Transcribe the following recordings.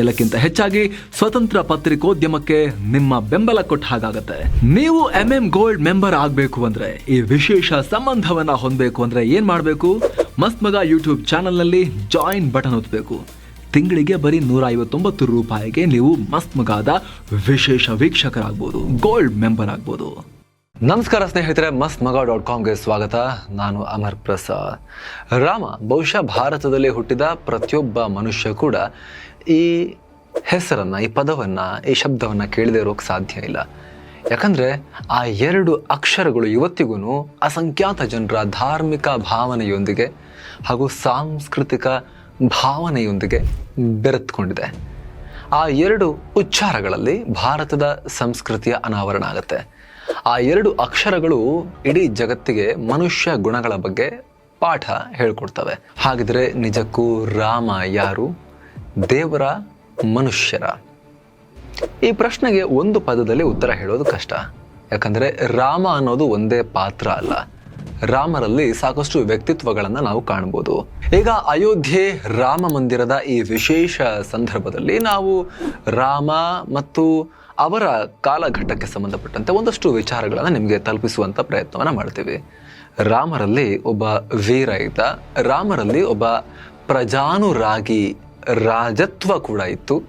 ಎಲ್ಲಕ್ಕಿಂತ ಹೆಚ್ಚಾಗಿ ಸ್ವತಂತ್ರ ಪತ್ರಿಕೋದ್ಯಮಕ್ಕೆ ನಿಮ್ಮ ಬೆಂಬಲ ಕೊಟ್ಟ ಹಾಗಾಗತ್ತೆ. ನೀವು ಎಂ ಎಂ ಗೋಲ್ಡ್ ಮೆಂಬರ್ ಆಗಬೇಕು ಅಂದ್ರೆ ಈ ವಿಶೇಷ ಸಂಬಂಧವನ್ನ ಹೊಂದಬೇಕು ಅಂದ್ರೆ ಏನ್ ಮಾಡಬೇಕು? ಮಸ್ತ್ ಮಗ ಯೂಟ್ಯೂಬ್ ಚಾನಲ್ನಲ್ಲಿ ಜಾಯಿನ್ ಬಟನ್ ಒತ್ತಬೇಕು ತಿಂಗಳಿಗೆ ಬರೀ ನೂರ ಐವತ್ತೊಂಬತ್ತು ರೂಪಾಯಿಗೆ ನೀವು ಮಸ್ತ್ ಮಗಾದ ವಿಶೇಷ ವೀಕ್ಷಕರಾಗ್ಬೋದು ಗೋಲ್ಡ್ ಮೆಂಬರ್ ಆಗ್ಬೋದು. ನಮಸ್ಕಾರ ಸ್ನೇಹಿತರೆ ಮಸ್ತ್ ಮಗ ಡಾಟ್ ಕಾಮ್ಗೆ ಸ್ವಾಗತ. ನಾನು ಅಮರ್ ಪ್ರಸಾದ್. ರಾಮ, ಬಹುಶಃ ಭಾರತದಲ್ಲಿ ಹುಟ್ಟಿದ ಪ್ರತಿಯೊಬ್ಬ ಮನುಷ್ಯ ಕೂಡ ಈ ಹೆಸರನ್ನು, ಈ ಪದವನ್ನು, ಈ ಶಬ್ದವನ್ನು ಕೇಳದೆ ಇರೋಕ್ಕೆ ಸಾಧ್ಯ ಇಲ್ಲ. ಯಾಕಂದರೆ ಆ ಎರಡು ಅಕ್ಷರಗಳು ಇವತ್ತಿಗೂ ಅಸಂಖ್ಯಾತ ಜನರ ಧಾರ್ಮಿಕ ಭಾವನೆಯೊಂದಿಗೆ ಹಾಗೂ ಸಾಂಸ್ಕೃತಿಕ ಭಾವನೆಯೊಂದಿಗೆ ಬೆರೆತ್ಕೊಂಡಿದೆ. ಆ ಎರಡು ಉಚ್ಚಾರಗಳಲ್ಲಿ ಭಾರತದ ಸಂಸ್ಕೃತಿಯ ಅನಾವರಣ ಆಗುತ್ತೆ. ಆ ಎರಡು ಅಕ್ಷರಗಳು ಇಡೀ ಜಗತ್ತಿಗೆ ಮನುಷ್ಯ ಗುಣಗಳ ಬಗ್ಗೆ ಪಾಠ ಹೇಳ್ಕೊಡ್ತವೆ. ಹಾಗಿದ್ರೆ ನಿಜಕ್ಕೂ ರಾಮ ಯಾರು? ದೇವರ ಮನುಷ್ಯರ? ಈ ಪ್ರಶ್ನೆಗೆ ಒಂದು ಪದದಲ್ಲಿ ಉತ್ತರ ಹೇಳೋದು ಕಷ್ಟ. ಯಾಕಂದ್ರೆ ರಾಮ ಅನ್ನೋದು ಒಂದೇ ಪಾತ್ರ ಅಲ್ಲ. ರಾಮರಲ್ಲಿ ಸಾಕಷ್ಟು ವ್ಯಕ್ತಿತ್ವಗಳನ್ನು ನಾವು ಕಾಣ್ಬೋದು. ಈಗ ಅಯೋಧ್ಯೆ ರಾಮ ಮಂದಿರದ ಈ ವಿಶೇಷ ಸಂದರ್ಭದಲ್ಲಿ ನಾವು ರಾಮ ಮತ್ತು ಅವರ ಕಾಲಘಟ್ಟಕ್ಕೆ ಸಂಬಂಧಪಟ್ಟಂತೆ ಒಂದಷ್ಟು ವಿಚಾರಗಳನ್ನು ನಿಮಗೆ ತಲುಪಿಸುವಂತ ಪ್ರಯತ್ನವನ್ನ ಮಾಡ್ತೀವಿ. ರಾಮರಲ್ಲಿ ಒಬ್ಬ ವೀರ ಇದ್ದ, ರಾಮರಲ್ಲಿ ಒಬ್ಬ ಪ್ರಜಾನುರಾಗಿ ರಾಜತ್ವ ಕೂಡ ಇತ್ತು.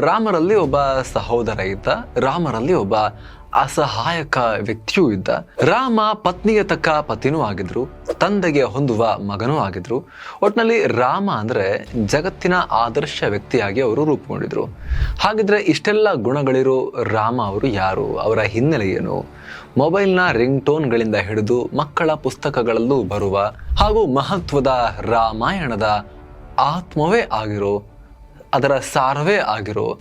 ರಾಮರಲ್ಲಿ ಒಬ್ಬ ಸಹೋದರ ಇದ್ದ, ರಾಮರಲ್ಲಿ ಒಬ್ಬ ಅಸಹಾಯಕ ವ್ಯಕ್ತಿಯೂ ಇದ್ದ. ರಾಮ ಪತ್ನಿಗೆ ತಕ್ಕ ಪತಿನೂ ಆಗಿದ್ರು, ತಂದೆಗೆ ಹೊಂದುವ ಮಗನೂ ಆಗಿದ್ರು. ಒಟ್ನಲ್ಲಿ ರಾಮ ಅಂದ್ರೆ ಜಗತ್ತಿನ ಆದರ್ಶ ವ್ಯಕ್ತಿಯಾಗಿ ಅವರು ರೂಪುಗೊಂಡಿದ್ರು. ಹಾಗಿದ್ರೆ ಇಷ್ಟೆಲ್ಲ ಗುಣಗಳಿರೋ ರಾಮ ಅವರು ಯಾರು? ಅವರ ಹಿನ್ನೆಲೆ ಏನು? ಮೊಬೈಲ್ನ ರಿಂಗ್ ಟೋನ್ಗಳಿಂದ ಹಿಡಿದು ಮಕ್ಕಳ ಪುಸ್ತಕಗಳಲ್ಲೂ ಬರುವ ಹಾಗೂ ಮಹತ್ವದ ರಾಮಾಯಣದ ಆತ್ಮವೇ ಆಗಿರೋ, ಅದರ ಸಾರವೇ ಆಗಿರೋ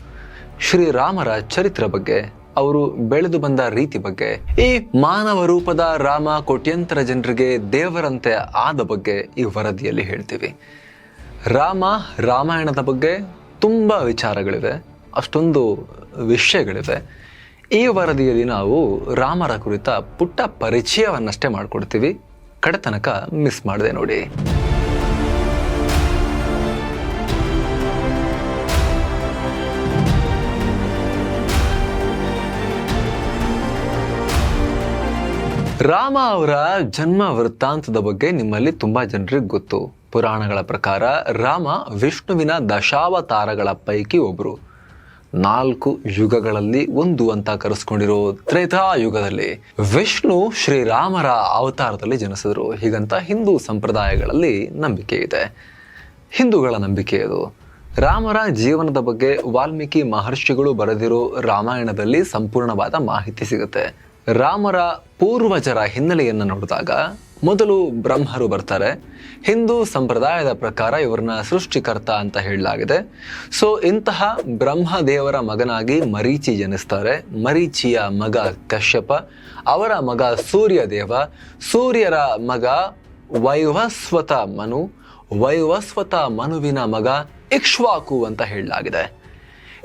ಶ್ರೀರಾಮರ ಚರಿತ್ರೆ ಬಗ್ಗೆ, ಅವರು ಬೆಳೆದು ಬಂದ ರೀತಿ ಬಗ್ಗೆ, ಈ ಮಾನವ ರೂಪದ ರಾಮ ಕೋಟ್ಯಂತರ ಜನರಿಗೆ ದೇವರಂತೆ ಆದ ಬಗ್ಗೆ ಈ ವರದಿಯಲ್ಲಿ ಹೇಳ್ತೀವಿ. ರಾಮ ರಾಮಾಯಣದ ಬಗ್ಗೆ ತುಂಬ ವಿಚಾರಗಳಿವೆ, ಅಷ್ಟೊಂದು ವಿಷಯಗಳಿವೆ. ಈ ವರದಿಯಲ್ಲಿ ನಾವು ರಾಮರ ಕುರಿತ ಪುಟ್ಟ ಪರಿಚಯವನ್ನಷ್ಟೇ ಮಾಡಿಕೊಡ್ತೀವಿ. ಕಡೆತನಕ ಮಿಸ್ ಮಾಡಿದೆ ನೋಡಿ. ರಾಮ ಅವರ ಜನ್ಮ ವೃತ್ತಾಂತದ ಬಗ್ಗೆ ನಿಮ್ಮಲ್ಲಿ ತುಂಬಾ ಜನರಿಗೆ ಗೊತ್ತು. ಪುರಾಣಗಳ ಪ್ರಕಾರ ರಾಮ ವಿಷ್ಣುವಿನ ದಶಾವತಾರಗಳ ಪೈಕಿ ಒಬ್ರು. ನಾಲ್ಕು ಯುಗಗಳಲ್ಲಿ ಒಂದು ಅಂತ ಕರೆಸ್ಕೊಂಡಿರೋ ತ್ರೇತಾ ಯುಗದಲ್ಲಿ ವಿಷ್ಣು ಶ್ರೀರಾಮರ ಅವತಾರದಲ್ಲಿ ಜನಿಸಿದ್ರು. ಹೀಗಂತ ಹಿಂದೂ ಸಂಪ್ರದಾಯಗಳಲ್ಲಿ ನಂಬಿಕೆ ಇದೆ. ಹಿಂದೂಗಳ ನಂಬಿಕೆ ಅದು. ರಾಮರ ಜೀವನದ ಬಗ್ಗೆ ವಾಲ್ಮೀಕಿ ಮಹರ್ಷಿಗಳು ಬರೆದಿರೋ ರಾಮಾಯಣದಲ್ಲಿ ಸಂಪೂರ್ಣವಾದ ಮಾಹಿತಿ ಸಿಗುತ್ತೆ. ರಾಮರ ಪೂರ್ವಜರ ಹಿನ್ನೆಲೆಯನ್ನು ನೋಡಿದಾಗ ಮೊದಲು ಬ್ರಹ್ಮರು ಬರ್ತಾರೆ. ಹಿಂದೂ ಸಂಪ್ರದಾಯದ ಪ್ರಕಾರ ಇವರನ್ನ ಸೃಷ್ಟಿಕರ್ತ ಅಂತ ಹೇಳಲಾಗಿದೆ. ಸೊ ಇಂತಹ ಬ್ರಹ್ಮದೇವರ ಮಗನಾಗಿ ಮರೀಚಿ ಜನಿಸ್ತಾರೆ. ಮರೀಚಿಯ ಮಗ ಕಶ್ಯಪ, ಅವರ ಮಗ ಸೂರ್ಯದೇವ, ಸೂರ್ಯರ ಮಗ ವೈವಸ್ವತ ಮನು, ವೈವಸ್ವತ ಮನುವಿನ ಮಗ ಇಕ್ಷ್ವಾಕು ಅಂತ ಹೇಳಲಾಗಿದೆ.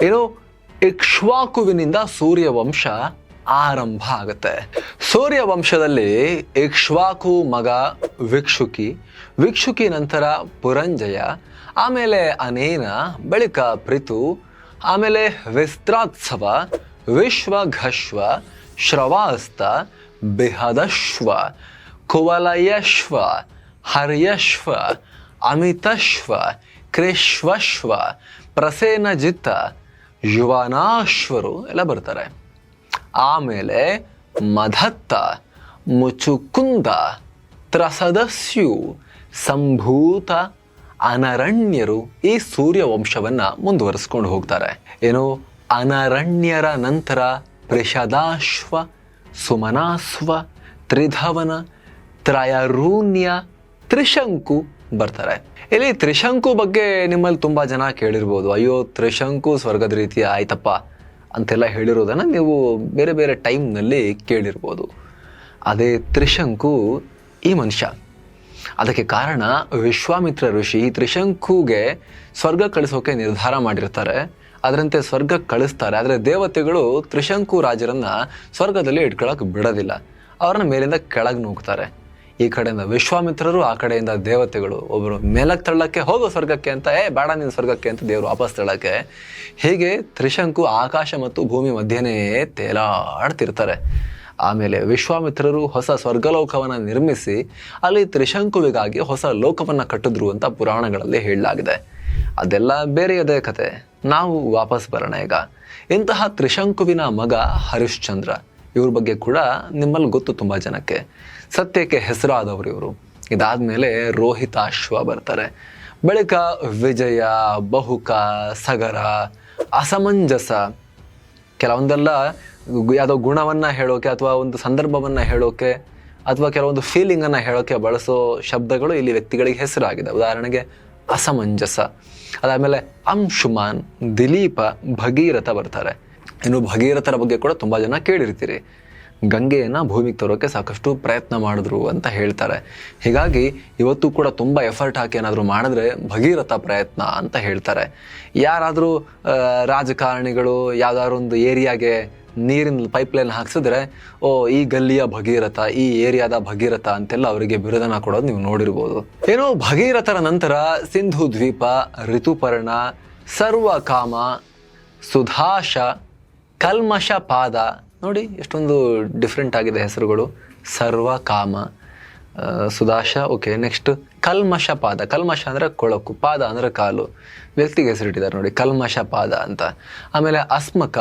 ಏನು ಇಕ್ಷ್ವಾಕುವಿನಿಂದ ಸೂರ್ಯ ವಂಶ ಆರಂಭ ಆಗುತ್ತೆ. ಸೂರ್ಯ ವಂಶದಲ್ಲಿ ಇಕ್ಷ್ವಾಕು ಮಗ ವಿಕ್ಷುಕಿ ವಿಕ್ಷುಕಿ ನಂತರ ಪುರಂಜಯ, ಆಮೇಲೆ ಅನೇನ, ಬಳಿಕ ಪ್ರಿತು, ಆಮೇಲೆ ವಿಸ್ತ್ರಾತ್ಸವ, ವಿಶ್ವಘಶ್ವ, ಶ್ರವಾಸ್ತ, ಬಿಹದಶ್ವ, ಕುವಲಯಶ್ವ, ಹರ್ಯಶ್ವ, ಅಮಿತಶ್ವ ಕೃಶ್ವಶ್ವ ಪ್ರಸೇನಜಿತ್ತ ಯುವನಾಶ್ವರು ಎಲ್ಲ ಬರ್ತಾರೆ. ಆಮೇಲೆ ಮಧತ್ತ ಮುಚುಕುಂದ, ತ್ರಸದಸ್ಯು, ಸಂಭೂತ, ಅನರಣ್ಯರು ಈ ಸೂರ್ಯ ವಂಶವನ್ನ ಮುಂದುವರಿಸ್ಕೊಂಡು ಹೋಗ್ತಾರೆ. ಏನು? ಅನರಣ್ಯರ ನಂತರ ಪ್ರಿಷದಾಶ್ವ ಸುಮನಾಶ್ವ ತ್ರಿಧವನ, ತ್ರಯರೂನ್ಯ, ತ್ರಿಶಂಕು ಬರ್ತಾರೆ. ಇಲ್ಲಿ ತ್ರಿಶಂಕು ಬಗ್ಗೆ ನಿಮ್ಮಲ್ಲಿ ತುಂಬಾ ಜನ ಕೇಳಿರ್ಬೋದು. ಅಯ್ಯೋ, ತ್ರಿಶಂಕು ಸ್ವರ್ಗದ ರೀತಿ ಆಯ್ತಪ್ಪ. ಅಂತೆಲ್ಲ ಹೇಳಿರೋದನ್ನು ನೀವು ಬೇರೆ ಬೇರೆ ಟೈಮ್ನಲ್ಲಿ ಕೇಳಿರ್ಬೋದು. ಅದೇ ತ್ರಿಶಂಕು ಈ ಮನುಷ್ಯ. ಅದಕ್ಕೆ ಕಾರಣ ವಿಶ್ವಾಮಿತ್ರ ಋಷಿ ತ್ರಿಶಂಕುಗೆ ಸ್ವರ್ಗ ಕಳಿಸೋಕೆ ನಿರ್ಧಾರ ಮಾಡಿರ್ತಾರೆ. ಅದರಂತೆ ಸ್ವರ್ಗ ಕಳಿಸ್ತಾರೆ. ಆದರೆ ದೇವತೆಗಳು ತ್ರಿಶಂಕು ರಾಜರನ್ನು ಸ್ವರ್ಗದಲ್ಲಿ ಇಟ್ಕೊಳ್ಳೋಕೆ ಬಿಡೋದಿಲ್ಲ. ಅವ್ರನ್ನ ಮೇಲಿಂದ ಕೆಳಗೆ ನೂಗ್ತಾರೆ. ಈ ಕಡೆಯಿಂದ ವಿಶ್ವಾಮಿತ್ರರು, ಆ ಕಡೆಯಿಂದ ದೇವತೆಗಳು ಒಬ್ಬರು ಮೇಲಕ್ಕೆ ತಳ್ಳಕ್ಕೆ ಹೋಗೋ ಸ್ವರ್ಗಕ್ಕೆ ಅಂತ, ಏ, ಬೇಡ ನಿನ್ನ ಸ್ವರ್ಗಕ್ಕೆ ಅಂತ ದೇವರು ವಾಪಸ್ ತಳ್ಳಕ್ಕೆ. ಹೀಗೆ ತ್ರಿಶಂಕು ಆಕಾಶ ಮತ್ತು ಭೂಮಿ ಮಧ್ಯೆನೇ ತೇಲಾಡ್ತಿರ್ತಾರೆ. ಆಮೇಲೆ ವಿಶ್ವಾಮಿತ್ರರು ಹೊಸ ಸ್ವರ್ಗಲೋಕವನ್ನ ನಿರ್ಮಿಸಿ, ಅಲ್ಲಿ ತ್ರಿಶಂಕುವಿಗಾಗಿ ಹೊಸ ಲೋಕವನ್ನ ಕಟ್ಟಿದ್ರು ಅಂತ ಪುರಾಣಗಳಲ್ಲಿ ಹೇಳಲಾಗಿದೆ. ಅದೆಲ್ಲ ಬೇರೆಯದೇ ಕತೆ. ನಾವು ವಾಪಸ್ ಬರೋಣ ಈಗ. ಇಂತಹ ತ್ರಿಶಂಕುವಿನ ಮಗ ಹರಿಶ್ಚಂದ್ರ. ಇವ್ರ ಬಗ್ಗೆ ಕೂಡ ನಿಮ್ಮಲ್ಲಿ ಗೊತ್ತು ತುಂಬಾ ಜನಕ್ಕೆ. ಸತ್ಯಕ್ಕೆ ಹೆಸರಾದವರು ಇವರು. ಇದಾದ್ಮೇಲೆ ರೋಹಿತಾಶ್ವ ಬರ್ತಾರೆ. ಬಳಿಕ ವಿಜಯ, ಬಹುಕ, ಸಗರ, ಅಸಮಂಜಸ. ಕೆಲವೊಂದೆಲ್ಲ ಯಾವುದೋ ಗುಣವನ್ನ ಹೇಳೋಕೆ ಅಥವಾ ಒಂದು ಸಂದರ್ಭವನ್ನ ಹೇಳೋಕೆ ಅಥವಾ ಕೆಲವೊಂದು ಫೀಲಿಂಗ್ ಅನ್ನ ಹೇಳೋಕೆ ಬಳಸೋ ಶಬ್ದಗಳು ಇಲ್ಲಿ ವ್ಯಕ್ತಿಗಳಿಗೆ ಹೆಸರಾಗಿದೆ. ಉದಾಹರಣೆಗೆ ಅಸಮಂಜಸ. ಅದಾದ್ಮೇಲೆ ಅಂಶುಮಾನ್, ದಿಲೀಪ, ಭಗೀರಥ ಬರ್ತಾರೆ. ಇನ್ನು ಭಗೀರಥರ ಬಗ್ಗೆ ಕೂಡ ತುಂಬಾ ಜನ ಕೇಳಿರ್ತೀರಿ. ಗಂಗೆಯನ್ನ ಭೂಮಿಗೆ ತರೋಕ್ಕೆ ಸಾಕಷ್ಟು ಪ್ರಯತ್ನ ಮಾಡಿದ್ರು ಅಂತ ಹೇಳ್ತಾರೆ. ಹೀಗಾಗಿ ಇವತ್ತು ಕೂಡ ತುಂಬ ಎಫರ್ಟ್ ಹಾಕಿ ಏನಾದರೂ ಮಾಡಿದ್ರೆ ಭಗೀರಥ ಪ್ರಯತ್ನ ಅಂತ ಹೇಳ್ತಾರೆ. ಯಾರಾದರೂ ರಾಜಕಾರಣಿಗಳು ಯಾವ್ದಾದ್ರು ಒಂದು ಏರಿಯಾಗೆ ನೀರಿನ ಪೈಪ್ಲೈನ್ ಹಾಕ್ಸಿದ್ರೆ, ಓ, ಈ ಗಲ್ಲಿಯ ಭಗೀರಥ, ಈ ಏರಿಯಾದ ಭಗೀರಥ ಅಂತೆಲ್ಲ ಅವರಿಗೆ ಬಿರುದನ ಕೊಡೋದು ನೀವು ನೋಡಿರ್ಬೋದು. ಏನೋ ಭಗೀರಥರ ನಂತರ ಸಿಂಧು ದ್ವೀಪ ಋತುಪರ್ಣ ಸರ್ವಕಾಮ, ಸುಧಾಶ, ಕಲ್ಮಶ ಪಾದ ನೋಡಿ, ಎಷ್ಟೊಂದು ಡಿಫ್ರೆಂಟ್ ಆಗಿದೆ ಹೆಸರುಗಳು. ಸರ್ವ ಕಾಮ. ಸುಧಾಶ ಓಕೆ ನೆಕ್ಸ್ಟ್ ಕಲ್ಮಶ ಪಾದ. ಕಲ್ಮಶ ಅಂದ್ರೆ ಕೊಳಕು, ಪಾದ ಅಂದ್ರೆ ಕಾಲು. ವ್ಯಕ್ತಿಗೆ ಹೆಸರಿಟ್ಟಿದ್ದಾರೆ ನೋಡಿ, ಕಲ್ಮಶ ಪಾದ ಅಂತ. ಆಮೇಲೆ ಅಸ್ಮಕ,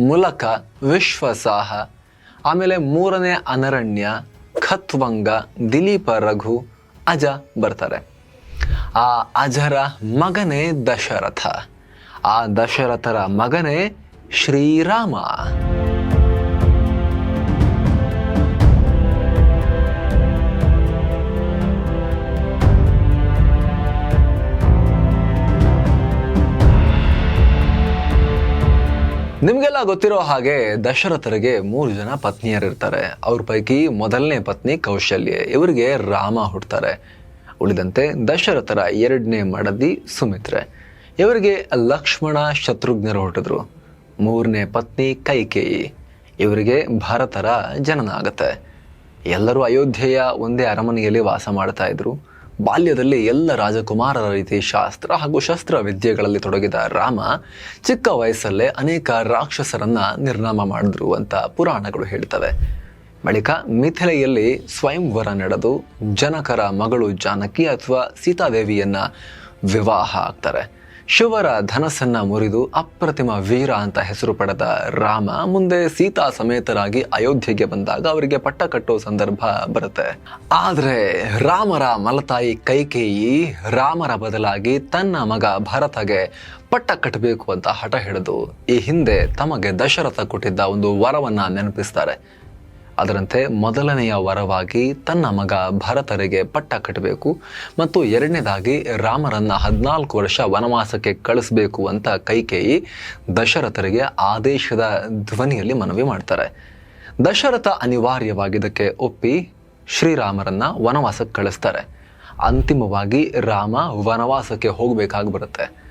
ಮೂಲಕ, ವಿಶ್ವಸಾಹ. ಆಮೇಲೆ ಮೂರನೇ ಅನರಣ್ಯ, ಖತ್ವಂಗ, ದಿಲೀಪ, ರಘು, ಅಜ ಬರ್ತಾರೆ. ಆ ಅಜರ ಮಗನೇ ದಶರಥ. ಆ ದಶರಥರ ಮಗನೇ ಶ್ರೀರಾಮ. ನಿಮ್ಗೆಲ್ಲ ಗೊತ್ತಿರೋ ಹಾಗೆ ದಶರಥರಿಗೆ ಮೂರು ಜನ ಪತ್ನಿಯರಿರ್ತಾರೆ. ಅವ್ರ ಪೈಕಿ ಮೊದಲನೇ ಪತ್ನಿ ಕೌಶಲ್ಯೆ, ಇವರಿಗೆ ರಾಮ ಹುಡ್ತಾರೆ ಉಳಿದಂತೆ ದಶರಥರ ಎರಡನೇ ಮಡದಿ ಸುಮಿತ್ರೆ. ಇವರಿಗೆ ಲಕ್ಷ್ಮಣ ಶತ್ರುಘ್ನರು ಹುಟ್ಟಿದ್ರು. ಮೂರನೇ ಪತ್ನಿ ಕೈಕೇಯಿ. ಇವರಿಗೆ ಭರತರ ಜನನ ಆಗುತ್ತೆ. ಎಲ್ಲರೂ ಅಯೋಧ್ಯೆಯ ಒಂದೇ ಅರಮನೆಯಲ್ಲಿ ವಾಸ ಮಾಡ್ತಾ ಇದ್ರು. ಬಾಲ್ಯದಲ್ಲಿ ಎಲ್ಲ ರಾಜಕುಮಾರರ ರೀತಿ ಶಾಸ್ತ್ರ ಹಾಗೂ ಶಸ್ತ್ರ ವಿದ್ಯೆಗಳಲ್ಲಿ ತೊಡಗಿದ ರಾಮ ಚಿಕ್ಕ ವಯಸ್ಸಲ್ಲೇ ಅನೇಕ ರಾಕ್ಷಸರನ್ನ ನಿರ್ನಾಮ ಮಾಡಿದ್ರು ಅಂತ ಪುರಾಣಗಳು ಹೇಳ್ತವೆ. ಬಳಿಕ ಮಿಥಿಲೆಯಲ್ಲಿ ಸ್ವಯಂವರ ನಡೆದು ಜನಕರ ಮಗಳು ಜಾನಕಿ ಅಥವಾ ಸೀತಾದೇವಿಯನ್ನ ವಿವಾಹ ಆಗ್ತಾರೆ. ಶಿವರ ಧನಸ್ಸನ್ನ ಮುರಿದು ಅಪ್ರತಿಮ ವೀರ ಅಂತ ಹೆಸರು ಪಡೆದ ರಾಮ ಮುಂದೆ ಸೀತಾ ಸಮೇತರಾಗಿ ಅಯೋಧ್ಯೆಗೆ ಬಂದಾಗ ಅವರಿಗೆ ಪಟ್ಟ ಕಟ್ಟೋ ಸಂದರ್ಭ ಬರುತ್ತೆ. ಆದ್ರೆ ರಾಮರ ಮಲತಾಯಿ ಕೈಕೇಯಿ ರಾಮರ ಬದಲಾಗಿ ತನ್ನ ಮಗ ಭರತಗೆ ಪಟ್ಟ ಕಟ್ಟಬೇಕು ಅಂತ ಹಠ ಹಿಡಿದು ಈ ಹಿಂದೆ ತಮಗೆ ದಶರಥ ಕೊಟ್ಟಿದ್ದ ಒಂದು ವರವನ್ನ ನೆನಪಿಸ್ತಾರೆ. ಅದರಂತೆ ಮೊದಲನೆಯ ವರವಾಗಿ ತನ್ನ ಮಗ ಭರತರಿಗೆ ಪಟ್ಟ ಕಟ್ಟಬೇಕು ಮತ್ತು ಎರಡನೇದಾಗಿ ರಾಮರನ್ನ ಹದಿನಾಲ್ಕು ವರ್ಷ ವನವಾಸಕ್ಕೆ ಕಳಿಸಬೇಕು ಅಂತ ಕೈಕೇಯಿ ದಶರಥರಿಗೆ ಆದೇಶದ ಧ್ವನಿಯಲ್ಲಿ ಮನವಿ ಮಾಡ್ತಾರೆ. ದಶರಥ ಅನಿವಾರ್ಯವಾಗಿದ್ದಕ್ಕೆ ಒಪ್ಪಿ ಶ್ರೀರಾಮರನ್ನ ವನವಾಸಕ್ಕೆ ಕಳಿಸ್ತಾರೆ. ಅಂತಿಮವಾಗಿ ರಾಮ ವನವಾಸಕ್ಕೆ ಹೋಗಬೇಕಾಗಿ ಬರುತ್ತೆ.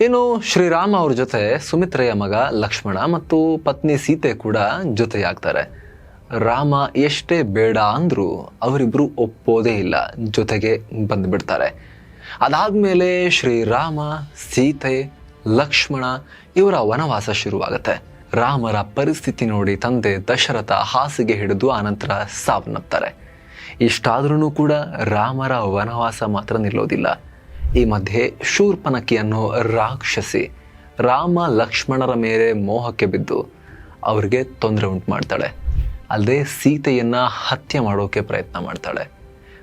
ಇನ್ನು ಶ್ರೀರಾಮ ಅವ್ರ ಜೊತೆ ಸುಮಿತ್ರೆಯ ಮಗ ಲಕ್ಷ್ಮಣ ಮತ್ತು ಪತ್ನಿ ಸೀತೆ ಕೂಡ ಜೊತೆಯಾಗ್ತಾರೆ. ರಾಮ ಎಷ್ಟೇ ಬೇಡ ಅಂದರೂ ಅವರಿಬ್ಬರು ಒಪ್ಪೋದೇ ಇಲ್ಲ, ಜೊತೆಗೆ ಬಂದುಬಿಡ್ತಾರೆ. ಅದಾದಮೇಲೆ ಶ್ರೀರಾಮ, ಸೀತೆ, ಲಕ್ಷ್ಮಣ ಇವರ ವನವಾಸ ಶುರುವಾಗುತ್ತೆ. ರಾಮರ ಪರಿಸ್ಥಿತಿ ನೋಡಿ ತಂದೆ ದಶರಥ ಹಾಸಿಗೆ ಹಿಡಿದು ಆನಂತರ ಸಾವನ್ನಪ್ತಾರೆ. ಇಷ್ಟಾದ್ರೂ ಕೂಡ ರಾಮರ ವನವಾಸ ಮಾತ್ರ ನಿಲ್ಲೋದಿಲ್ಲ. ಈ ಮಧ್ಯೆ ಶೂರ್ಪನಕಿ ಅನ್ನೋ ರಾಕ್ಷಸಿ ರಾಮ ಲಕ್ಷ್ಮಣರ ಮೇಲೆ ಮೋಹಕ್ಕೆ ಬಿದ್ದು ಅವರಿಗೆ ತೊಂದರೆ ಉಂಟು ಮಾಡ್ತಾಳೆ. ಅಲ್ಲದೆ ಸೀತೆಯನ್ನು ಹತ್ಯೆ ಮಾಡೋಕೆ ಪ್ರಯತ್ನ ಮಾಡ್ತಾಳೆ.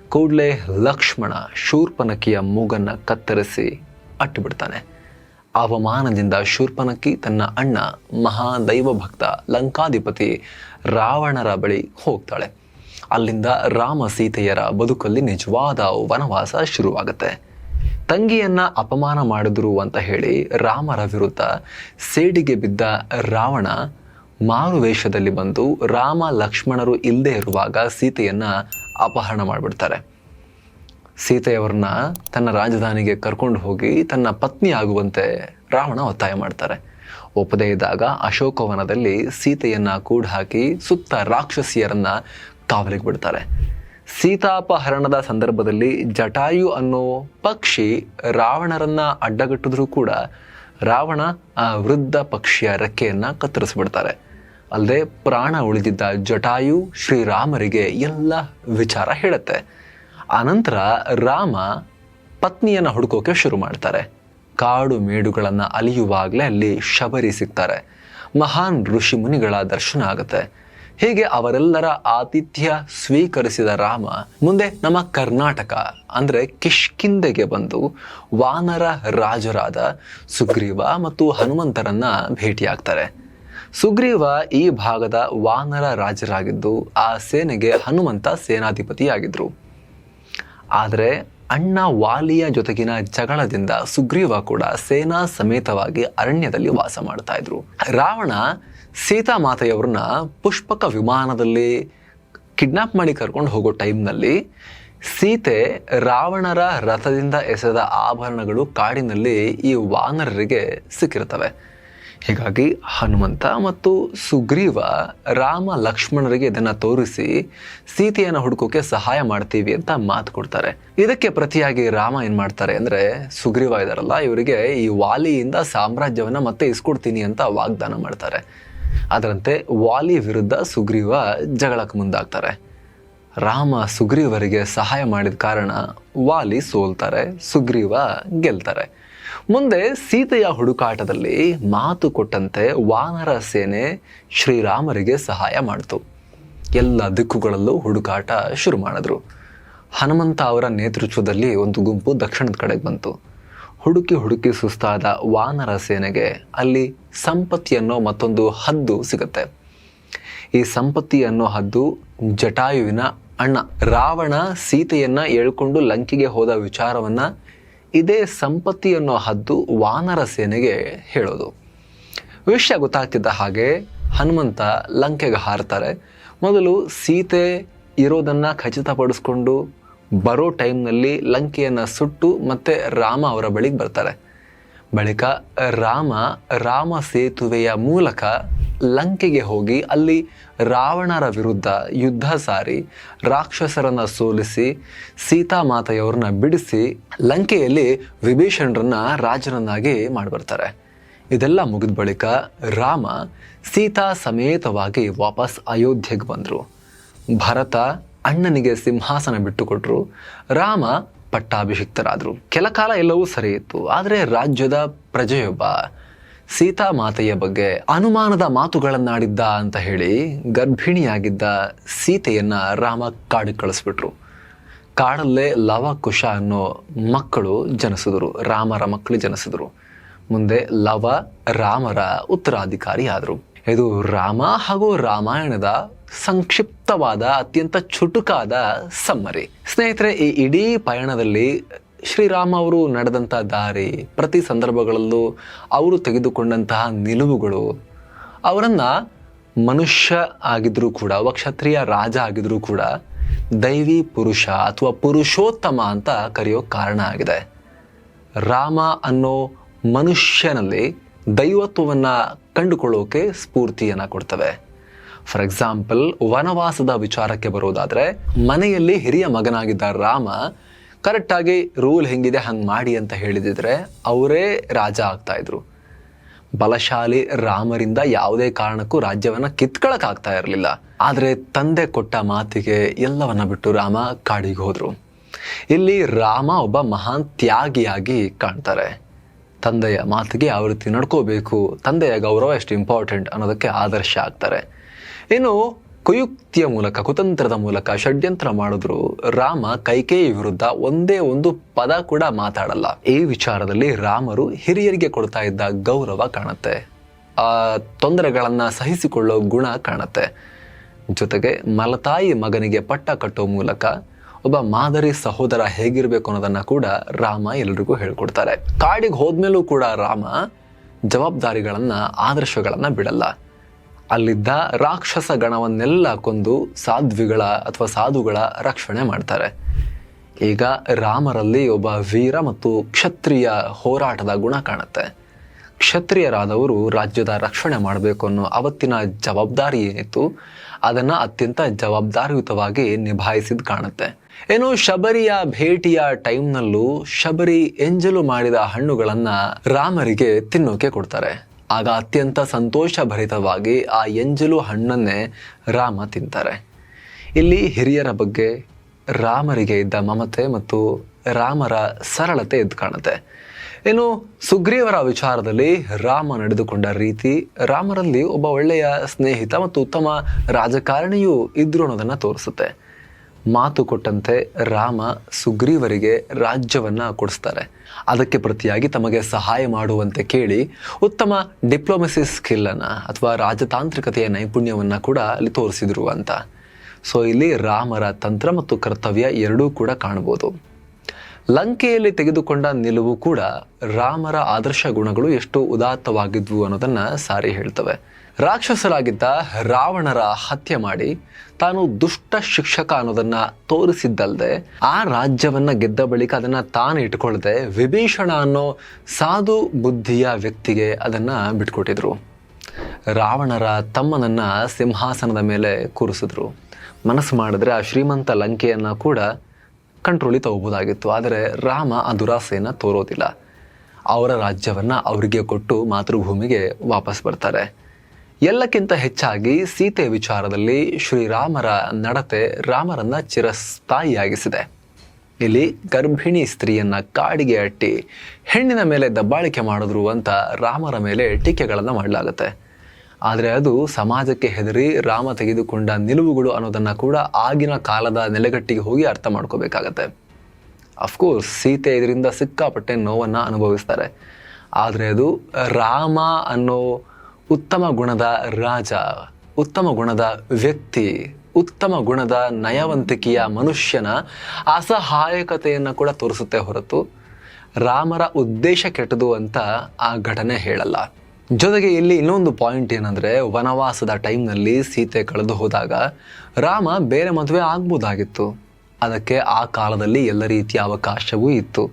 ಕೂಡಲೇ ಲಕ್ಷ್ಮಣ ಶೂರ್ಪನಕಿಯ ಮೂಗನ್ನ ಕತ್ತರಿಸಿ ಅಟ್ಟುಬಿಡ್ತಾನೆ. ಅವಮಾನದಿಂದ ಶೂರ್ಪನಕ್ಕಿ ತನ್ನ ಅಣ್ಣ ಮಹಾದೈವ ಭಕ್ತ ಲಂಕಾಧಿಪತಿ ರಾವಣರ ಬಳಿ ಹೋಗ್ತಾಳೆ. ಅಲ್ಲಿಂದ ರಾಮ ಸೀತೆಯರ ಬದುಕಲ್ಲಿ ನಿಜವಾದ ವನವಾಸ ಶುರುವಾಗುತ್ತೆ. ತಂಗಿಯನ್ನ ಅಪಮಾನ ಮಾಡಿದ್ರು ಅಂತ ಹೇಳಿ ರಾಮರ ವಿರುದ್ಧ ಸೇಡಿಗೆ ಬಿದ್ದ ರಾವಣ ಮಾರು ವೇಷದಲ್ಲಿ ಬಂದು ರಾಮ ಲಕ್ಷ್ಮಣರು ಇಲ್ಲದೆ ಇರುವಾಗ ಸೀತೆಯನ್ನ ಅಪಹರಣ ಮಾಡಿಬಿಡ್ತಾರೆ. ಸೀತೆಯವರನ್ನ ತನ್ನ ರಾಜಧಾನಿಗೆ ಕರ್ಕೊಂಡು ಹೋಗಿ ತನ್ನ ಪತ್ನಿ ಆಗುವಂತೆ ರಾವಣ ಒತ್ತಾಯ ಮಾಡ್ತಾರೆ. ಒಪ್ಪದೇ ಇದ್ದಾಗ ಅಶೋಕವನದಲ್ಲಿ ಸೀತೆಯನ್ನ ಕೂಡ ಹಾಕಿ ಸುತ್ತ ರಾಕ್ಷಸಿಯರನ್ನ ಕಾವಲಿಗೆ ಬಿಡ್ತಾರೆ. ಸೀತಾಪಹರಣದ ಸಂದರ್ಭದಲ್ಲಿ ಜಟಾಯು ಅನ್ನೋ ಪಕ್ಷಿ ರಾವಣರನ್ನ ಅಡ್ಡಗಟ್ಟಿದ್ರೂ ಕೂಡ ರಾವಣ ಆ ವೃದ್ಧ ಪಕ್ಷಿಯ ರೆಕ್ಕೆಯನ್ನು ಕತ್ತರಿಸ್ಬಿಡ್ತಾರೆ. ಅಲ್ಲದೆ ಪ್ರಾಣ ಉಳಿದಿದ್ದ ಜಟಾಯು ಶ್ರೀರಾಮರಿಗೆ ಎಲ್ಲ ವಿಚಾರ ಹೇಳುತ್ತೆ. ಆನಂತರ ರಾಮ ಪತ್ನಿಯನ್ನ ಹುಡುಕೋಕೆ ಶುರು ಮಾಡ್ತಾರೆ. ಕಾಡು ಮೇಡುಗಳನ್ನು ಅಲಿಯುವಾಗಲೇ ಅಲ್ಲಿ ಶಬರಿ ಸಿಗ್ತಾರೆ. ಮಹಾನ್ ಋಷಿ ಮುನಿಗಳ ದರ್ಶನ ಆಗುತ್ತೆ. ಹೀಗೆ ಅವರೆಲ್ಲರ ಆತಿಥ್ಯ ಸ್ವೀಕರಿಸಿದ ರಾಮ ಮುಂದೆ ನಮ್ಮ ಕರ್ನಾಟಕ, ಅಂದರೆ ಕಿಷ್ಕಿಂದೆಗೆ ಬಂದು ವಾನರ ರಾಜರಾದ ಸುಗ್ರೀವ ಮತ್ತು ಹನುಮಂತರನ್ನ ಭೇಟಿಯಾಗ್ತಾರೆ. ಸುಗ್ರೀವ ಈ ಭಾಗದ ವಾನರ ರಾಜರಾಗಿದ್ದು, ಆ ಸೇನೆಗೆ ಹನುಮಂತ ಸೇನಾಧಿಪತಿಯಾಗಿದ್ದರು ಆದರೆ ಅಣ್ಣ ವಾಲಿಯ ಜೊತೆಗಿನ ಜಗಳದಿಂದ ಸುಗ್ರೀವ ಕೂಡ ಸೇನಾ ಸಮೇತವಾಗಿ ಅರಣ್ಯದಲ್ಲಿ ವಾಸ ಮಾಡ್ತಾ ಇದ್ರು. ರಾವಣ ಸೀತಾಮಾತೆಯವ್ರನ್ನ ಪುಷ್ಪಕ ವಿಮಾನದಲ್ಲಿ ಕಿಡ್ನಾಪ್ ಮಾಡಿ ಕರ್ಕೊಂಡು ಹೋಗೋ ಟೈಮ್ನಲ್ಲಿ ಸೀತೆ ರಾವಣರ ರಥದಿಂದ ಎಸೆದ ಆಭರಣಗಳು ಕಾಡಿನಲ್ಲಿ ಈ ವಾನರರಿಗೆ ಸಿಕ್ಕಿರ್ತವೆ ಹೀಗಾಗಿ ಹನುಮಂತ ಮತ್ತು ಸುಗ್ರೀವ ರಾಮ ಲಕ್ಷ್ಮಣರಿಗೆ ಇದನ್ನು ತೋರಿಸಿ ಸೀತೆಯನ್ನು ಹುಡುಕೋಕೆ ಸಹಾಯ ಮಾಡ್ತೀವಿ ಅಂತ ಮಾತು ಕೊಡ್ತಾರೆ. ಇದಕ್ಕೆ ಪ್ರತಿಯಾಗಿ ರಾಮ ಏನು ಮಾಡ್ತಾರೆ ಅಂದರೆ ಸುಗ್ರೀವ ಇದಾರಲ್ಲ, ಇವರಿಗೆ ಈ ವಾಲಿಯಿಂದ ಸಾಮ್ರಾಜ್ಯವನ್ನು ಮತ್ತೆ ಇಸ್ಕೊಡ್ತೀನಿ ಅಂತ ವಾಗ್ದಾನ ಮಾಡ್ತಾರೆ. ಅದರಂತೆ ವಾಲಿ ವಿರುದ್ಧ ಸುಗ್ರೀವ ಜಗಳಕ್ಕೆ ಮುಂದಾಗ್ತಾರೆ. ರಾಮ ಸುಗ್ರೀವರಿಗೆ ಸಹಾಯ ಮಾಡಿದ ಕಾರಣ ವಾಲಿ ಸೋಲ್ತಾರೆ, ಸುಗ್ರೀವ ಗೆಲ್ತಾರೆ. ಮುಂದೆ ಸೀತೆಯ ಹುಡುಕಾಟದಲ್ಲಿ ಮಾತು ಕೊಟ್ಟಂತೆ ವಾನರ ಸೇನೆ ಶ್ರೀರಾಮರಿಗೆ ಸಹಾಯ ಮಾಡಿತು. ಎಲ್ಲ ದಿಕ್ಕುಗಳಲ್ಲೂ ಹುಡುಕಾಟ ಶುರು ಮಾಡಿದ್ರು. ಹನುಮಂತ ಅವರ ನೇತೃತ್ವದಲ್ಲಿ ಒಂದು ಗುಂಪು ದಕ್ಷಿಣದ ಕಡೆಗೆ ಬಂತು. ಹುಡುಕಿ ಹುಡುಕಿ ಸುಸ್ತಾದ ವಾನರ ಸೇನೆಗೆ ಅಲ್ಲಿ ಸಂಪತ್ತಿ ಅನ್ನೋ ಮತ್ತೊಂದು ಹದ್ದು ಸಿಗುತ್ತೆ. ಈ ಸಂಪತ್ತಿ ಅನ್ನೋ ಹದ್ದು ಜಟಾಯುವಿನ ಅಣ್ಣ ರಾವಣ ಸೀತೆಯನ್ನ ಎಳ್ಕೊಂಡು ಲಂಕೆಗೆ ಹೋದ ವಿಚಾರವನ್ನ ಇದೇ ಸಂಪತ್ತಿ ಅನ್ನೋ ಹದ್ದು ವಾನರ ಸೇನೆಗೆ ಹೇಳೋದು. ವಿಷಯ ಗೊತ್ತಾಗ್ತಿದ್ದ ಹಾಗೆ ಹನುಮಂತ ಲಂಕೆಗೆ ಹಾರ್ತಾರೆ. ಮೊದಲು ಸೀತೆ ಇರೋದನ್ನ ಖಚಿತಪಡಿಸ್ಕೊಂಡು ಬರೋ ಟೈಮ್ನಲ್ಲಿ ಲಂಕೆಯನ್ನು ಸುಟ್ಟು ಮತ್ತೆ ರಾಮ ಅವರ ಬಳಿಗೆ ಬರ್ತಾರೆ. ಬಳಿಕ ರಾಮ ರಾಮ ಸೇತುವೆಯ ಮೂಲಕ ಲಂಕೆಗೆ ಹೋಗಿ ಅಲ್ಲಿ ರಾವಣರ ವಿರುದ್ಧ ಯುದ್ಧ ಸಾರಿ, ರಾಕ್ಷಸರನ್ನು ಸೋಲಿಸಿ, ಸೀತಾಮಾತೆಯವ್ರನ್ನ ಬಿಡಿಸಿ ಲಂಕೆಯಲ್ಲಿ ವಿಭೀಷಣರನ್ನ ರಾಜನನ್ನಾಗಿ ಮಾಡಿಬರ್ತಾರೆ. ಇದೆಲ್ಲ ಮುಗಿದ ಬಳಿಕ ರಾಮ ಸೀತಾ ಸಮೇತವಾಗಿ ವಾಪಸ್ ಅಯೋಧ್ಯೆಗೆ ಬಂದರು. ಭರತ ಅಣ್ಣನಿಗೆ ಸಿಂಹಾಸನ ಬಿಟ್ಟುಕೊಟ್ರು. ರಾಮ ಪಟ್ಟಾಭಿಷಿಕ್ತರಾದರು. ಕೆಲ ಕಾಲ ಎಲ್ಲವೂ ಸರಿ ಇತ್ತು. ಆದರೆ ರಾಜ್ಯದ ಪ್ರಜೆಯೊಬ್ಬ ಸೀತಾಮಾತೆಯ ಬಗ್ಗೆ ಅನುಮಾನದ ಮಾತುಗಳನ್ನಾಡಿದ್ದ ಅಂತ ಹೇಳಿ ಗರ್ಭಿಣಿಯಾಗಿದ್ದ ಸೀತೆಯನ್ನ ರಾಮ ಕಾಡಿಗೆ ಕಳಿಸ್ಬಿಟ್ರು. ಕಾಡಲ್ಲೇ ಲವ ಕುಶ ಅನ್ನೋ ಮಕ್ಕಳು ಜನಿಸಿದರು, ರಾಮರ ಮಕ್ಕಳು ಜನಿಸಿದರು. ಮುಂದೆ ಲವ, ರಾಮರ ಉತ್ತರಾಧಿಕಾರಿ ಆದರು. ಇದು ರಾಮ ಹಾಗೂ ರಾಮಾಯಣದ ಸಂಕ್ಷಿಪ್ತವಾದ, ಅತ್ಯಂತ ಚುಟುಕಾದ ಸಮ್ಮರಿ. ಸ್ನೇಹಿತರೆ, ಈ ಇಡೀ ಪಯಣದಲ್ಲಿ ಶ್ರೀರಾಮ ಅವರು ನಡೆದಂಥ ದಾರಿ, ಪ್ರತಿ ಸಂದರ್ಭಗಳಲ್ಲೂ ಅವರು ತೆಗೆದುಕೊಂಡಂತಹ ನಿಲುವುಗಳು, ಅವರನ್ನು ಮನುಷ್ಯ ಆಗಿದ್ರೂ ಕೂಡ ಒಬ್ಬ ಕ್ಷತ್ರಿಯ ರಾಜ ಆಗಿದ್ರೂ ಕೂಡ, ದೈವಿ ಪುರುಷ ಅಥವಾ ಪುರುಷೋತ್ತಮ ಅಂತ ಕರೆಯೋ ಕಾರಣ ಆಗಿದೆ. ರಾಮ ಅನ್ನೋ ಮನುಷ್ಯನಲ್ಲಿ ದೈವತ್ವವನ್ನ ಕಂಡುಕೊಳ್ಳೋಕೆ ಸ್ಫೂರ್ತಿಯನ್ನ ಕೊಡ್ತವೆ. ಫಾರ್ ಎಕ್ಸಾಂಪಲ್ ವನವಾಸದ ವಿಚಾರಕ್ಕೆ ಬರೋದಾದ್ರೆ, ಮನೆಯಲ್ಲಿ ಹಿರಿಯ ಮಗನಾಗಿದ್ದ ರಾಮ ಕರೆಕ್ಟಾಗಿ ರೂಲ್ ಹೆಂಗಿದೆ, ಹಂಗೆ ಮಾಡಿ ಅಂತ ಹೇಳಿದಿದ್ರೆ ಅವರೇ ರಾಜ ಆಗ್ತಾ ಇದ್ರು. ಬಲಶಾಲಿ ರಾಮರಿಂದ ಯಾವುದೇ ಕಾರಣಕ್ಕೂ ರಾಜ್ಯವನ್ನ ಆಗ್ತಾ ಇರಲಿಲ್ಲ. ಆದರೆ ತಂದೆ ಕೊಟ್ಟ ಮಾತಿಗೆ ಎಲ್ಲವನ್ನ ಬಿಟ್ಟು ರಾಮ ಕಾಡಿಗೆ ಹೋದರು. ಇಲ್ಲಿ ರಾಮ ಒಬ್ಬ ಮಹಾನ್ ತ್ಯಾಗಿಯಾಗಿ ಕಾಣ್ತಾರೆ. ತಂದೆಯ ಮಾತಿಗೆ ಯಾವ ರೀತಿ ನಡ್ಕೋಬೇಕು, ತಂದೆಯ ಗೌರವ ಎಷ್ಟು ಇಂಪಾರ್ಟೆಂಟ್ ಅನ್ನೋದಕ್ಕೆ ಆದರ್ಶ ಆಗ್ತಾರೆ. ಇನ್ನು ಕುಯುಕ್ತಿಯ ಮೂಲಕ, ಕುತಂತ್ರದ ಮೂಲಕ, ಷಡ್ಯಂತ್ರ ಮಾಡಿದ್ರು, ರಾಮ ಕೈಕೇಯಿ ವಿರುದ್ಧ ಒಂದೇ ಒಂದು ಪದ ಕೂಡ ಮಾತಾಡಲ್ಲ. ಈ ವಿಚಾರದಲ್ಲಿ ರಾಮರು ಹಿರಿಯರಿಗೆ ಕೊಡ್ತಾ ಇದ್ದ ಗೌರವ ಕಾಣುತ್ತೆ. ಆ ತೊಂದರೆಗಳನ್ನ ಸಹಿಸಿಕೊಳ್ಳೋ ಗುಣ ಕಾಣುತ್ತೆ. ಜೊತೆಗೆ ಮಲತಾಯಿ ಮಗನಿಗೆ ಪಟ್ಟ ಕಟ್ಟೋ ಮೂಲಕ ಒಬ್ಬ ಮಾದರಿ ಸಹೋದರ ಹೇಗಿರಬೇಕು ಅನ್ನೋದನ್ನ ಕೂಡ ರಾಮ ಎಲ್ರಿಗೂ ಹೇಳ್ಕೊಡ್ತಾರೆ. ಕಾಡಿಗೆ ಹೋದ್ಮೇಲೂ ಕೂಡ ರಾಮ ಜವಾಬ್ದಾರಿಗಳನ್ನ, ಆದರ್ಶಗಳನ್ನ ಬಿಡಲ್ಲ. ಅಲ್ಲಿದ್ದ ರಾಕ್ಷಸ ಗಣವನ್ನೆಲ್ಲ ಕೊಂದು ಸಾಧ್ವಿಗಳ ಅಥವಾ ಸಾಧುಗಳ ರಕ್ಷಣೆ ಮಾಡ್ತಾರೆ. ಈಗ ರಾಮರಲ್ಲಿ ಒಬ್ಬ ವೀರ ಮತ್ತು ಕ್ಷತ್ರಿಯ ಹೋರಾಟದ ಗುಣ ಕಾಣುತ್ತೆ. ಕ್ಷತ್ರಿಯರಾದವರು ರಾಜ್ಯದ ರಕ್ಷಣೆ ಮಾಡಬೇಕು ಅನ್ನೋ ಅವತ್ತಿನ ಜವಾಬ್ದಾರಿ ಏನಿತ್ತು ಅದನ್ನು ಅತ್ಯಂತ ಜವಾಬ್ದಾರಿಯುತವಾಗಿ ನಿಭಾಯಿಸಿದ್ ಕಾಣುತ್ತೆ. ಏನು ಶಬರಿಯ ಭೇಟಿಯ ಟೈಮ್ನಲ್ಲೂ ಶಬರಿ ಎಂಜಲು ಮಾಡಿದ ಹಣ್ಣುಗಳನ್ನು ರಾಮರಿಗೆ ತಿನ್ನೋಕೆ ಕೊಡ್ತಾರೆ. ಆಗ ಅತ್ಯಂತ ಸಂತೋಷ ಭರಿತವಾಗಿ ಆ ಎಂಜಲು ಹಣ್ಣನ್ನೇ ರಾಮ ತಿಂತಾರೆ. ಇಲ್ಲಿ ಹಿರಿಯರ ಬಗ್ಗೆ ರಾಮರಿಗೆ ಇದ್ದ ಮಮತೆ ಮತ್ತು ರಾಮರ ಸರಳತೆ ಎದ್ದು ಕಾಣುತ್ತೆ. ಇನ್ನು ಸುಗ್ರೀವರ ವಿಚಾರದಲ್ಲಿ ರಾಮ ನಡೆದುಕೊಂಡ ರೀತಿ ರಾಮರಲ್ಲಿ ಒಬ್ಬ ಒಳ್ಳೆಯ ಸ್ನೇಹಿತ ಮತ್ತು ಉತ್ತಮ ರಾಜಕಾರಣಿಯೂ ಇದ್ರು ಅನ್ನೋದನ್ನು ತೋರಿಸುತ್ತೆ. ಮಾತು ಕೊಟ್ಟಂತೆ ರಾಮ ಸುಗ್ರೀವರಿಗೆ ರಾಜ್ಯವನ್ನ ಕೊಡಿಸ್ತಾರೆ. ಅದಕ್ಕೆ ಪ್ರತಿಯಾಗಿ ತಮಗೆ ಸಹಾಯ ಮಾಡುವಂತೆ ಕೇಳಿ ಉತ್ತಮ ಡಿಪ್ಲೊಮಸಿ ಸ್ಕಿಲ್ಲನ್ನು ಅಥವಾ ರಾಜತಾಂತ್ರಿಕತೆಯ ನೈಪುಣ್ಯವನ್ನ ಕೂಡ ಅಲ್ಲಿ ತೋರಿಸಿದ್ರು ಅಂತ. ಸೊ ಇಲ್ಲಿ ರಾಮರ ತಂತ್ರ ಮತ್ತು ಕರ್ತವ್ಯ ಎರಡೂ ಕೂಡ ಕಾಣಬಹುದು. ಲಂಕೆಯಲ್ಲಿ ತೆಗೆದುಕೊಂಡ ನಿಲುವು ಕೂಡ ರಾಮರ ಆದರ್ಶ ಗುಣಗಳು ಎಷ್ಟು ಉದಾತ್ತವಾಗಿದ್ವು ಅನ್ನೋದನ್ನ ಸಾರಿ ಹೇಳ್ತವೆ. ರಾಕ್ಷಸರಾಗಿದ್ದ ರಾವಣರ ಹತ್ಯೆ ಮಾಡಿ ತಾನು ದುಷ್ಟ ಶಿಕ್ಷಕ ಅನ್ನೋದನ್ನ ತೋರಿಸಿದ್ದಲ್ಲದೆ ಆ ರಾಜ್ಯವನ್ನ ಗೆದ್ದ ಬಳಿಕ ಅದನ್ನ ತಾನು ಇಟ್ಕೊಳ್ಳದೆ ವಿಭೀಷಣ ಅನ್ನೋ ಸಾಧು ಬುದ್ಧಿಯ ವ್ಯಕ್ತಿಗೆ ಅದನ್ನ ಬಿಟ್ಕೊಟ್ಟಿದ್ರು. ರಾವಣರ ತಮ್ಮನನ್ನ ಸಿಂಹಾಸನದ ಮೇಲೆ ಕೂರಿಸಿದ್ರು. ಮನಸ್ಸು ಮಾಡಿದ್ರೆ ಆ ಶ್ರೀಮಂತ ಲಂಕೆಯನ್ನ ಕೂಡ ಕಂಟ್ರೋಲಿಗೆ ತಗೋಬೋದಾಗಿತ್ತು, ಆದರೆ ರಾಮ ಆ ದುರಾಸೆಯನ್ನು ತೋರೋದಿಲ್ಲ. ಅವರ ರಾಜ್ಯವನ್ನ ಅವರಿಗೆ ಕೊಟ್ಟು ಮಾತೃಭೂಮಿಗೆ ವಾಪಸ್ ಬರ್ತಾರೆ. ಎಲ್ಲಕ್ಕಿಂತ ಹೆಚ್ಚಾಗಿ ಸೀತೆ ವಿಚಾರದಲ್ಲಿ ಶ್ರೀರಾಮರ ನಡತೆ ರಾಮರನ್ನ ಚಿರಸ್ಥಾಯಿಯಾಗಿಸಿದೆ. ಇಲ್ಲಿ ಗರ್ಭಿಣಿ ಸ್ತ್ರೀಯನ್ನ ಕಾಡಿಗೆ ಅಟ್ಟಿ ಹೆಣ್ಣಿನ ಮೇಲೆ ದಬ್ಬಾಳಿಕೆ ಮಾಡಿದ್ರು ಅಂತ ರಾಮರ ಮೇಲೆ ಟೀಕೆಗಳನ್ನು ಮಾಡಲಾಗುತ್ತೆ. ಆದರೆ ಅದು ಸಮಾಜಕ್ಕೆ ಹೆದರಿ ರಾಮ ತೆಗೆದುಕೊಂಡ ನಿಲುವುಗಳು ಅನ್ನೋದನ್ನು ಕೂಡ ಆಗಿನ ಕಾಲದ ನೆಲೆಗಟ್ಟಿಗೆ ಹೋಗಿ ಅರ್ಥ ಮಾಡ್ಕೋಬೇಕಾಗತ್ತೆ. ಅಫ್ಕೋರ್ಸ್ ಸೀತೆ ಇದರಿಂದ ಸಿಕ್ಕಾಪಟ್ಟೆ ನೋವನ್ನು ಅನುಭವಿಸ್ತಾರೆ. ಆದರೆ ಅದು ರಾಮ ಅನ್ನೋ ಉತ್ತಮ ಗುಣದ ರಾಜ, ಉತ್ತಮ ಗುಣದ ವ್ಯಕ್ತಿ, ಉತ್ತಮ ಗುಣದ ನಯವಂತಿಕೆಯ ಮನುಷ್ಯನ ಅಸಹಾಯಕತೆಯನ್ನು ಕೂಡ ತೋರಿಸುತ್ತೆ ಹೊರತು ರಾಮರ ಉದ್ದೇಶ ಕೆಟ್ಟದು ಅಂತ ಆ ಘಟನೆ ಹೇಳಲ್ಲ. ಜೊತೆಗೆ ಇಲ್ಲಿ ಇನ್ನೊಂದು ಪಾಯಿಂಟ್ ಏನಂದರೆ ವನವಾಸದ ಟೈಮ್ನಲ್ಲಿ ಸೀತೆ ಕಳೆದು ಹೋದಾಗ ರಾಮ ಬೇರೆ ಮದುವೆ ಆಗ್ಬೋದಾಗಿತ್ತು. ಅದಕ್ಕೆ ಆ ಕಾಲದಲ್ಲಿ ಎಲ್ಲ ರೀತಿಯ ಅವಕಾಶವೂ ಇತ್ತು.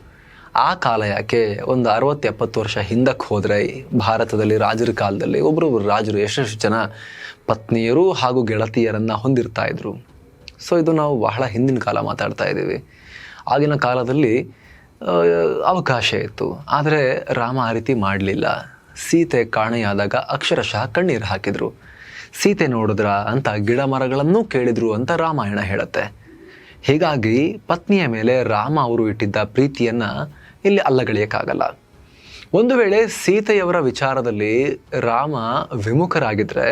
ಆ ಕಾಲ ಯಾಕೆ ಒಂದು ಅರವತ್ತು ಎಪ್ಪತ್ತು ವರ್ಷ ಹಿಂದಕ್ಕೆ ಹೋದರೆ ಭಾರತದಲ್ಲಿ ರಾಜರ ಕಾಲದಲ್ಲಿ ಒಬ್ಬರೊಬ್ಬರು ರಾಜರು ಎಷ್ಟೆಷ್ಟು ಜನ ಪತ್ನಿಯರು ಹಾಗೂ ಗೆಳತಿಯರನ್ನು ಹೊಂದಿರ್ತಾ ಇದ್ರು. ಸೊ ಇದು ನಾವು ಬಹಳ ಹಿಂದಿನ ಕಾಲ ಮಾತಾಡ್ತಾ ಇದ್ದೀವಿ. ಆಗಿನ ಕಾಲದಲ್ಲಿ ಅವಕಾಶ ಇತ್ತು. ಆದರೆ ರಾಮ ಆ ರೀತಿ ಮಾಡಲಿಲ್ಲ. ಸೀತೆ ಕಾಣೆಯಾದಾಗ ಅಕ್ಷರಶಃ ಕಣ್ಣೀರು ಹಾಕಿದರು. ಸೀತೆ ನೋಡಿದ್ರ ಅಂತ ಗಿಡ ಮರಗಳನ್ನೂ ಕೇಳಿದ್ರು ಅಂತ ರಾಮಾಯಣ ಹೇಳುತ್ತೆ. ಹೀಗಾಗಿ ಪತ್ನಿಯ ಮೇಲೆ ರಾಮ ಅವರು ಇಟ್ಟಿದ್ದ ಪ್ರೀತಿಯನ್ನ ಇಲ್ಲಿ ಅಲ್ಲಗಳೆಯಕ್ಕಾಗಲ್ಲ ಒಂದು ವೇಳೆ ಸೀತೆಯವರ ವಿಚಾರದಲ್ಲಿ ರಾಮ ವಿಮುಖರಾಗಿದ್ದರೆ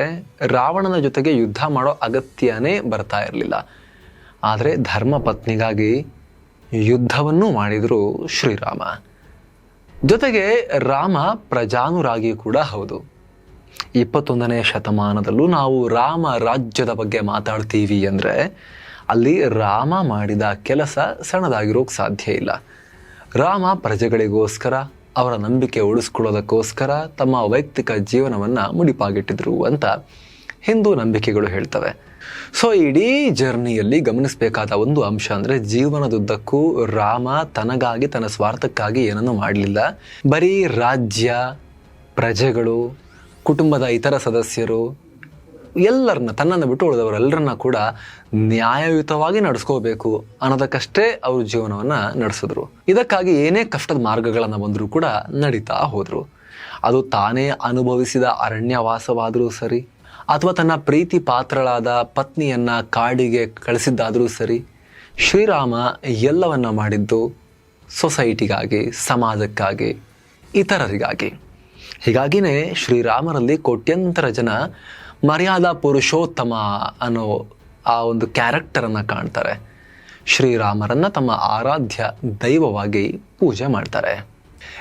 ರಾವಣನ ಜೊತೆಗೆ ಯುದ್ಧ ಮಾಡೋ ಅಗತ್ಯನೇ ಬರ್ತಾ ಇರಲಿಲ್ಲ. ಆದರೆ ಧರ್ಮ ಪತ್ನಿಗಾಗಿ ಯುದ್ಧವನ್ನೂ ಮಾಡಿದ್ರು ಶ್ರೀರಾಮ. ಜೊತೆಗೆ ರಾಮ ಪ್ರಜಾನುರಾಗಿ ಕೂಡ ಹೌದು. ಇಪ್ಪತ್ತೊಂದನೇ ಶತಮಾನದಲ್ಲೂ ನಾವು ರಾಮ ರಾಜ್ಯದ ಬಗ್ಗೆ ಮಾತಾಡ್ತೀವಿ ಅಂದರೆ ಅಲ್ಲಿ ರಾಮ ಮಾಡಿದ ಕೆಲಸ ಸಣ್ಣದಾಗಿರೋಕೆ ಸಾಧ್ಯ ಇಲ್ಲ. ರಾಮ ಪ್ರಜೆಗಳಿಗೋಸ್ಕರ, ಅವರ ನಂಬಿಕೆ ಉಳಿಸ್ಕೊಳ್ಳೋದಕ್ಕೋಸ್ಕರ ತಮ್ಮ ವೈಯಕ್ತಿಕ ಜೀವನವನ್ನು ಮುಡಿಪಾಗಿಟ್ಟಿದ್ರು ಅಂತ ಹಿಂದೂ ನಂಬಿಕೆಗಳು ಹೇಳ್ತವೆ. ಸೊ ಇಡೀ ಜರ್ನಿಯಲ್ಲಿ ಗಮನಿಸಬೇಕಾದ ಒಂದು ಅಂಶ ಅಂದರೆ ಜೀವನದುದ್ದಕ್ಕೂ ರಾಮ ತನಗಾಗಿ, ತನ್ನ ಸ್ವಾರ್ಥಕ್ಕಾಗಿ ಏನನ್ನೂ ಮಾಡಲಿಲ್ಲ. ಬರೀ ರಾಜ್ಯ, ಪ್ರಜೆಗಳು, ಕುಟುಂಬದ ಇತರ ಸದಸ್ಯರು ಎಲ್ಲರನ್ನ, ತನ್ನನ್ನು ಬಿಟ್ಟು ಉಳಿದವರೆಲ್ಲರನ್ನ ಕೂಡ ನ್ಯಾಯಯುತವಾಗಿ ನಡೆಸ್ಕೋಬೇಕು ಅನ್ನೋದಕ್ಕಷ್ಟೇ ಅವರು ಜೀವನವನ್ನು ನಡೆಸಿದ್ರು. ಇದಕ್ಕಾಗಿ ಏನೇ ಕಷ್ಟದ ಮಾರ್ಗಗಳನ್ನು ಬಂದರೂ ಕೂಡ ನಡೀತಾ ಹೋದರು. ಅದು ತಾನೇ ಅನುಭವಿಸಿದ ಅರಣ್ಯವಾಸವಾದರೂ ಸರಿ, ಅಥವಾ ತನ್ನ ಪ್ರೀತಿ ಪಾತ್ರಳಾದ ಪತ್ನಿಯನ್ನು ಕಾಡಿಗೆ ಕಳಿಸಿದ್ದಾದರೂ ಸರಿ, ಶ್ರೀರಾಮ ಎಲ್ಲವನ್ನ ಮಾಡಿದ್ದು ಸೊಸೈಟಿಗಾಗಿ, ಸಮಾಜಕ್ಕಾಗಿ, ಇತರರಿಗಾಗಿ. ಹೀಗಾಗಿಯೇ ಶ್ರೀರಾಮರಲ್ಲಿ ಕೋಟ್ಯಂತರ ಜನ ಮರ್ಯಾದಾ ಪುರುಷೋತ್ತಮ ಅನ್ನೋ ಆ ಒಂದು ಕ್ಯಾರೆಕ್ಟರನ್ನು ಕಾಣ್ತಾರೆ. ಶ್ರೀರಾಮರನ್ನು ತಮ್ಮ ಆರಾಧ್ಯ ದೈವವಾಗಿ ಪೂಜೆ ಮಾಡ್ತಾರೆ.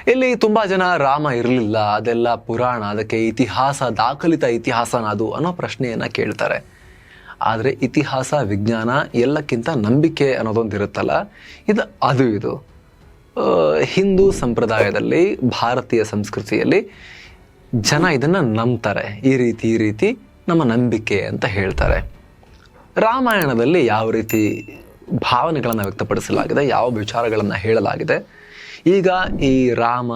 ಇಲ್ಲಿ ತುಂಬ ಜನ ರಾಮ ಇರಲಿಲ್ಲ, ಅದೆಲ್ಲ ಪುರಾಣ, ಅದಕ್ಕೆ ಇತಿಹಾಸ, ದಾಖಲಿತ ಇತಿಹಾಸನ ಅದು ಅನ್ನೋ ಪ್ರಶ್ನೆಯನ್ನು ಕೇಳ್ತಾರೆ. ಆದರೆ ಇತಿಹಾಸ, ವಿಜ್ಞಾನ ಎಲ್ಲಕ್ಕಿಂತ ನಂಬಿಕೆ ಅನ್ನೋದೊಂದು ಇರುತ್ತಲ್ಲ ಇದು ಅದು ಇದು. ಹಿಂದೂ ಸಂಪ್ರದಾಯದಲ್ಲಿ, ಭಾರತೀಯ ಸಂಸ್ಕೃತಿಯಲ್ಲಿ ಜನ ಇದನ್ನು ನಂಬ್ತಾರೆ. ಈ ರೀತಿ ಈ ರೀತಿ ನಮ್ಮ ನಂಬಿಕೆ ಅಂತ ಹೇಳ್ತಾರೆ. ರಾಮಾಯಣದಲ್ಲಿ ಯಾವ ರೀತಿ ಭಾವನೆಗಳನ್ನು ವ್ಯಕ್ತಪಡಿಸಲಾಗಿದೆ, ಯಾವ ವಿಚಾರಗಳನ್ನು ಹೇಳಲಾಗಿದೆ, ಈಗ ಈ ರಾಮ,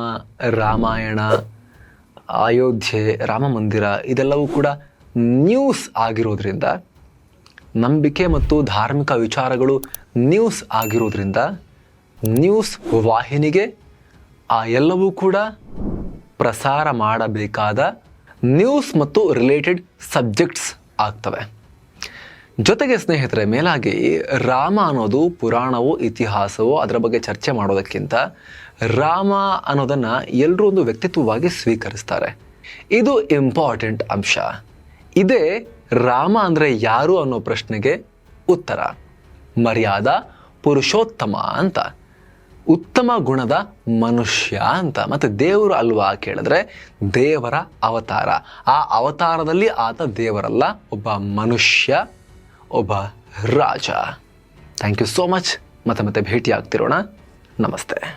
ರಾಮಾಯಣ, ಅಯೋಧ್ಯೆ, ರಾಮ ಮಂದಿರ ಇದೆಲ್ಲವೂ ಕೂಡ ನ್ಯೂಸ್ ಆಗಿರೋದ್ರಿಂದ, ನಂಬಿಕೆ ಮತ್ತು ಧಾರ್ಮಿಕ ವಿಚಾರಗಳು ನ್ಯೂಸ್ ಆಗಿರೋದ್ರಿಂದ, ನ್ಯೂಸ್ ವಾಹಿನಿಗೆ ಆ ಎಲ್ಲವೂ ಕೂಡ ಪ್ರಸಾರ ಮಾಡಬೇಕಾದ ನ್ಯೂಸ್ ಮತ್ತು ರಿಲೇಟೆಡ್ ಸಬ್ಜೆಕ್ಟ್ಸ್ ಆಗ್ತವೆ. ಜೊತೆಗೆ ಸ್ನೇಹಿತರೆ, ಮೇಲಾಗಿ ರಾಮ ಅನ್ನೋದು ಪುರಾಣವೋ, ಇತಿಹಾಸವೋ ಅದರ ಬಗ್ಗೆ ಚರ್ಚೆ ಮಾಡೋದಕ್ಕಿಂತ ರಾಮ ಅನ್ನೋದನ್ನು ಎಲ್ಲರೂ ಒಂದು ವ್ಯಕ್ತಿತ್ವವಾಗಿ ಸ್ವೀಕರಿಸ್ತಾರೆ. ಇದು ಇಂಪಾರ್ಟೆಂಟ್ ಅಂಶ. ಇದೇ ರಾಮ ಅಂದರೆ ಯಾರು ಅನ್ನೋ ಪ್ರಶ್ನೆಗೆ ಉತ್ತರ. ಮರ್ಯಾದ, ಪುರುಷೋತ್ತಮ ಅಂತ. ಉತ್ತಮ ಗುಣದ ಮನುಷ್ಯ ಅಂತ. ಮತ್ತೆ ದೇವರು ಅಲ್ವಾ ಕೇಳಿದ್ರೆ ದೇವರ ಅವತಾರ. ಆ ಅವತಾರದಲ್ಲಿ ಆತ ದೇವರಲ್ಲ, ಒಬ್ಬ ಮನುಷ್ಯ, ಒಬ್ಬ ರಾಜ. ಥ್ಯಾಂಕ್ ಯು ಸೋ ಮಚ್ ಮತ್ತೆ ಮತ್ತೆ ಭೇಟಿ ಆಗ್ತಿರೋಣ ನಮಸ್ತೆ.